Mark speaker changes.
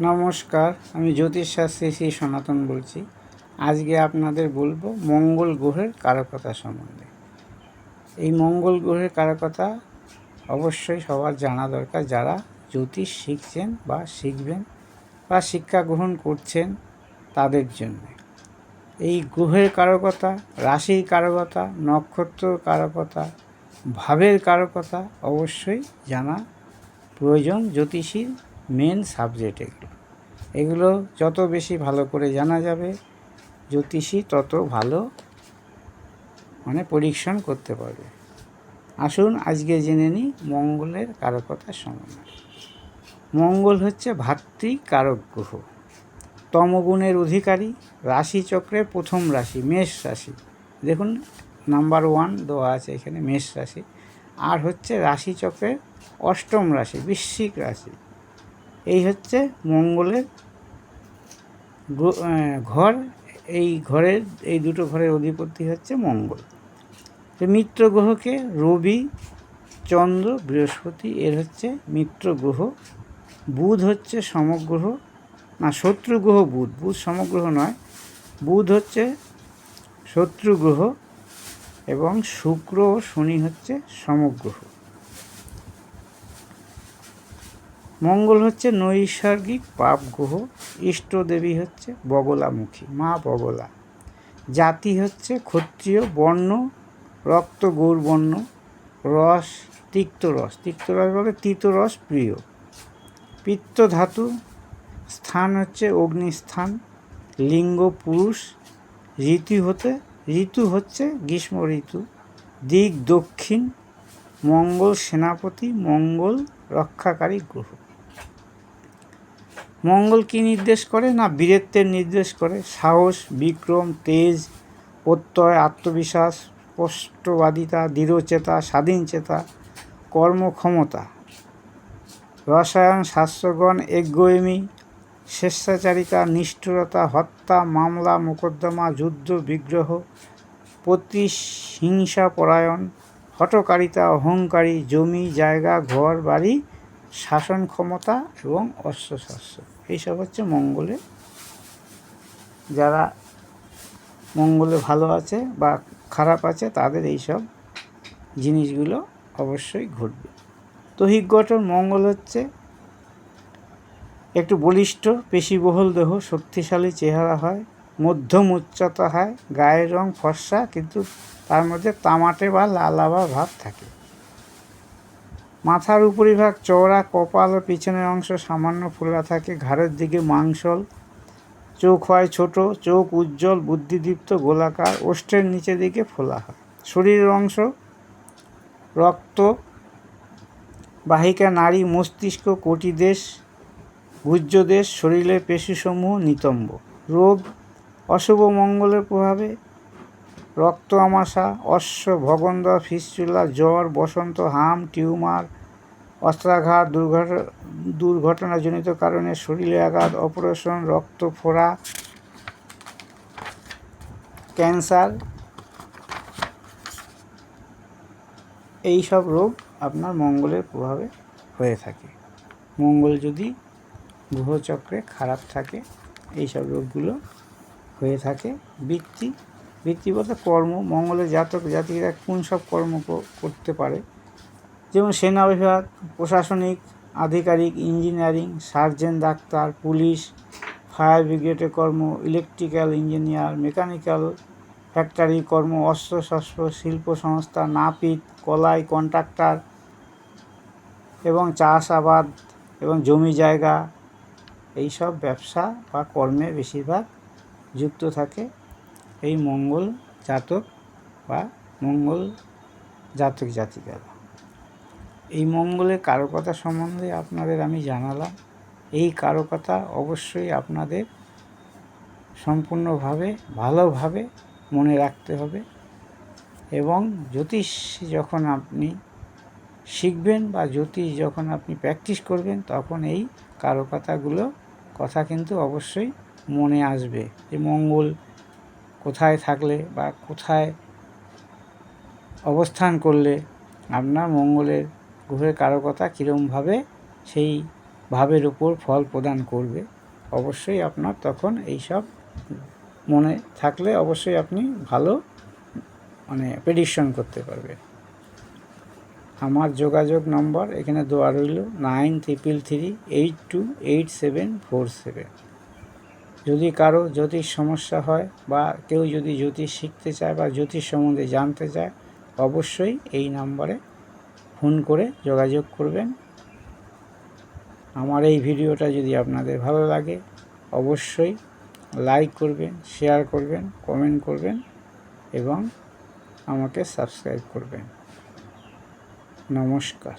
Speaker 1: নমস্কার, আমি জ্যোতিষশাস্ত্রী শ্রী সনাতন বলছি। আজকে আপনাদের বলব মঙ্গল গ্রহের কারকতা সম্বন্ধে। এই মঙ্গল গ্রহের কারকতা অবশ্যই সবার জানা দরকার। যারা জ্যোতিষ শিখছেন বা শিখবেন বা শিক্ষা গ্রহণ করছেন তাদের জন্য। এই গ্রহের কারকতা, রাশির কারকতা নক্ষত্র কারকতা, ভাবের কারকতা অবশ্যই জানা প্রয়োজন জ্যোতিষীর। মেন সাবজেক্ট এগুলো। এগুলো যত বেশি ভালো করে জানা যাবে, জ্যোতিষী তত ভালো মানে পরীক্ষণ করতে পারবে। আসুন আজকে জেনে নিই মঙ্গলের কারকতার সম্বন্ধে মঙ্গল হচ্ছে ভাতৃ কারক গ্রহ। তমগুণের অধিকারী রাশিচক্রের প্রথম রাশি, মেষ রাশি। দেখুন নাম্বার ওয়ান দেওয়া আছে এখানে মেষ রাশি। আর হচ্ছে রাশিচক্রের অষ্টম রাশি, বৃশ্চিক রাশি। এই হচ্ছে মঙ্গলের ঘর। এই ঘরের, এই দুটো ঘরের অধিপতি হচ্ছে মঙ্গল। তো মিত্র গ্রহকে রবি, চন্দ্র, বৃহস্পতি, এর হচ্ছে মিত্র গ্রহ। বুধ হচ্ছে সমগ্রহ। না, শত্রু গ্রহ বুধ। বুধ সমগ্রহ নয়। বুধ হচ্ছে শত্রু গ্রহ এবং শুক্র ও শনি হচ্ছে সমগ্রহ। মঙ্গল হচ্ছে নৈসর্গিক পাপ গ্রহ ইষ্টদেবী হচ্ছে বগলামুখী, মা বগলা। জাতি হচ্ছে ক্ষত্রিয়, বর্ণ, রক্ত গৌরবর্ণ রস, তিক্ত রস। তিক্ত রস বলে তিত রস প্রিয়। পিত্ত ধাতু, স্থান হচ্ছে অগ্নিস্থান, লিঙ্গ পুরুষ, ঋতু হতে, ঋতু হচ্ছে গ্রীষ্ম ঋতু। দিক দক্ষিণ, মঙ্গল সেনাপতি, মঙ্গল রক্ষাকারী গ্রহ। মঙ্গল কি নির্দেশ করে না বীরত্বের নির্দেশ করে? সাহস, বিক্রম, তেজ, প্রত্যয়, আত্মবিশ্বাস, স্পষ্টবাদিতা, দৃঢ়চেতা, স্বাধীনচেতা, কর্মক্ষমতা। রসায়ন শাস্ত্রগণ এগ্গোয়েমি স্বেচ্ছাচারিতা, নিষ্ঠুরতা, হত্যা, মামলা, মোকদ্দমা, যুদ্ধ, বিগ্রহ প্রতিহিংসা পরায়ণ হটকারিতা অহংকারী, জমি, জায়গা, ঘর, বাড়ি শাসন ক্ষমতা এবং অস্ত্রশস্ত্র। এইসব হচ্ছে মঙ্গলে। যারা মঙ্গলে ভালো আছে বা খারাপ আছে, তাদের এইসব জিনিসগুলো অবশ্যই ঘটবে। দৈহিক গঠন মঙ্গল হচ্ছে একটু বলিষ্ঠ, পেশিবহুল দেহ, শক্তিশালী চেহারা হয়, মধ্যম উচ্চতা হয়, গায়ের রং ফর্সা, কিন্তু তার মধ্যে তামাটে বা লালাবা ভাব থাকে। মাথার উপরিভাগ, চওড়া, কপাল ও পিছনের অংশ সামান্য ফোলা থাকে। ঘাড়ের দিকে মাংসল। চোখ হয় ছোট, চোখ উজ্জ্বল, বুদ্ধিদীপ্ত, গোলাকার। ওষ্ঠের নিচের দিকে ফোলা হয়। শরীরের অংশ রক্ত। বাহিকা নারী, মস্তিষ্ক কোটিদেশ ভুজ্যদেশ শরীরের পেশিসমূহ নিতম্ব। রোগ, অশুভ মঙ্গলের প্রভাবে রক্ত আমাশা, অশ্ব ভগন্দ ফিসচুলা, জ্বর, বসন্ত, হাম, টিউমার অস্ত্রাঘাত, দুর্ঘট, দুর্ঘটনাজনিত কারণে শরীরে আঘাত, অপারেশন, রক্ত ফোড়া, ক্যান্সার এই সব রোগ আপনার মঙ্গলের প্রভাবে হয়ে থাকে। মঙ্গল যদি গ্রহচক্রে খারাপ থাকে এই সব রোগগুলো হয়ে থাকে। বৃত্তি বৃত্তি বলতে কর্ম, মঙ্গলের জাতক জাতিরা কোন সব কর্ম করতে পারে? যেমন সেনা বিভাগ, প্রশাসনিক, আধিকারিক, engineering, surgeon, doctor, police, fire ব্রিগেডের কর্ম, ইলেকট্রিক্যাল ইঞ্জিনিয়ার, মেকানিক্যাল ফ্যাক্টরি কর্ম অস্ত্রশস্ত্র শিল্প সংস্থা, নাপিত, কলাই, কন্ট্রাক্টর এবং চাষাবাদ এবং জমি জায়গা। এইসব ব্যবসা বা কর্মে বেশিরভাগ যুক্ত থাকে এই মঙ্গল জাতক বা মঙ্গল জাতক জাতিকারা। এই মঙ্গলের কারকতা সম্বন্ধে আপনাদের আমি জানালাম। এই কারকতা অবশ্যই আপনাদের সম্পূর্ণভাবে, ভালোভাবে মনে রাখতে হবে এবং জ্যোতিষ যখন আপনি শিখবেন বা জ্যোতিষ যখন আপনি প্র্যাকটিস করবেন, তখন এই কারকতাগুলো কথা কিন্তু অবশ্যই মনে আসবে যে মঙ্গল কোথায় থাকলে বা কোথায় অবস্থান করলে আপনার মঙ্গলের গ্রহের কারকতা কীরমভাবে সেই ভাবের উপর ফল প্রদান করবে, অবশ্যই আপনার তখন এইসব মনে থাকলে অবশ্যই আপনি ভালো মানে প্রেডিকশন করতে পারবেন। আমার যোগাযোগ নম্বর এখানে দেওয়া রইল nine triple three eight two eight seven four seven. যদি কারও জ্যোতিষ সমস্যা হয় বা কেউ যদি জ্যোতিষ শিখতে চায় বা জ্যোতিষ সম্বন্ধে জানতে চায়, অবশ্যই এই নাম্বারে ফোন করে যোগাযোগ করবেন। আমার এই ভিডিওটা যদি আপনাদের ভালো লাগে, অবশ্যই লাইক করবেন শেয়ার করবেন কমেন্ট করবেন এবং আমাকে সাবস্ক্রাইব করবেন। নমস্কার।